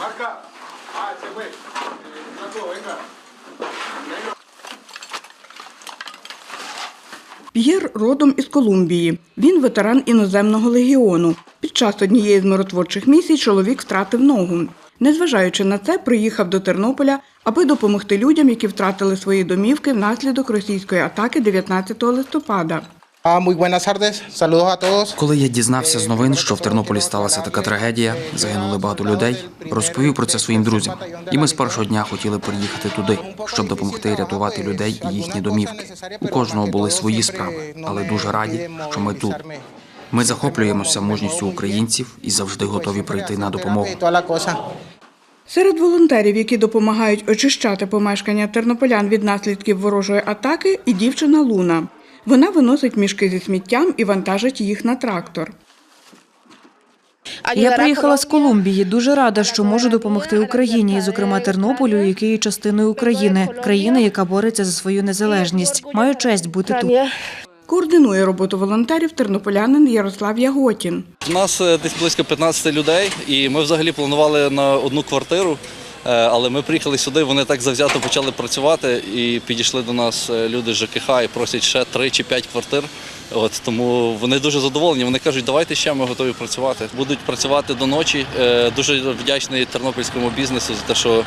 Марка! А, це ви. На кого, яка? П'єр родом із Колумбії. Він ветеран іноземного легіону. Під час однієї з миротворчих місій чоловік втратив ногу. Незважаючи на це, приїхав до Тернополя, аби допомогти людям, які втратили свої домівки внаслідок російської атаки 19 листопада. Muy buenas tardes, saludos a todos. Коли я дізнався з новин, що в Тернополі сталася така трагедія, загинули багато людей, розповів про це своїм друзям. І ми з першого дня хотіли приїхати туди, щоб допомогти рятувати людей і їхні домівки. У кожного були свої справи, але дуже раді, що ми тут. Ми захоплюємося мужністю українців і завжди готові прийти на допомогу. Серед волонтерів, які допомагають очищати помешкання тернополян від наслідків ворожої атаки, і дівчина Луна. Вона виносить мішки зі сміттям і вантажить їх на трактор. Я приїхала з Колумбії. Дуже рада, що можу допомогти Україні, і, зокрема Тернополю, який є частиною України, країни, яка бореться за свою незалежність. Маю честь бути тут. Координує роботу волонтерів тернополянин Ярослав Яготін. У нас е, десь близько 15 людей, і ми взагалі планували на одну квартиру. Е, Але ми приїхали сюди, вони так завзято почали працювати і підійшли до нас е, люди ЖКХ і просять ще 3 чи 5 квартир. От тому вони дуже задоволені. Вони кажуть, давайте ще ми готові працювати. Будуть працювати до ночі. Е, Дуже вдячний тернопільському бізнесу за те, що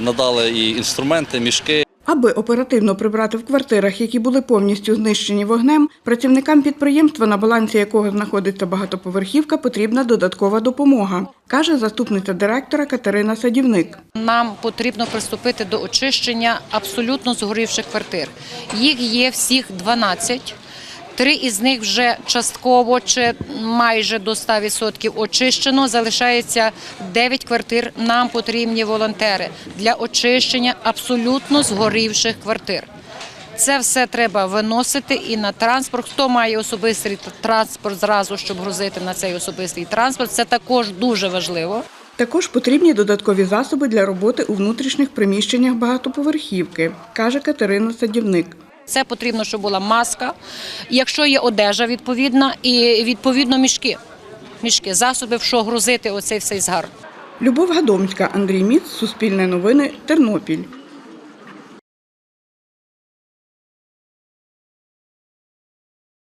надали і інструменти, мішки. Аби оперативно прибрати в квартирах, які були повністю знищені вогнем, працівникам підприємства, на балансі якого знаходиться багатоповерхівка, потрібна додаткова допомога, каже заступниця директора Катерина Садівник. Нам потрібно приступити до очищення абсолютно згорівших квартир. Їх є всіх 12. Три із них вже частково чи майже до 100% очищено. Залишається 9 квартир. Нам потрібні волонтери для очищення абсолютно згорівших квартир. Це все треба виносити і на транспорт. Хто має особистий транспорт зразу, щоб грузити на цей особистий транспорт, це також дуже важливо. Також потрібні додаткові засоби для роботи у внутрішніх приміщеннях багатоповерхівки, каже Катерина Садівник. Це потрібно, щоб була маска, якщо є одежа відповідна, і відповідно мішки. Мішки, засоби, в що грузити оцей всей згар. Любов Гадомська, Андрій Міц, Суспільне новини, Тернопіль.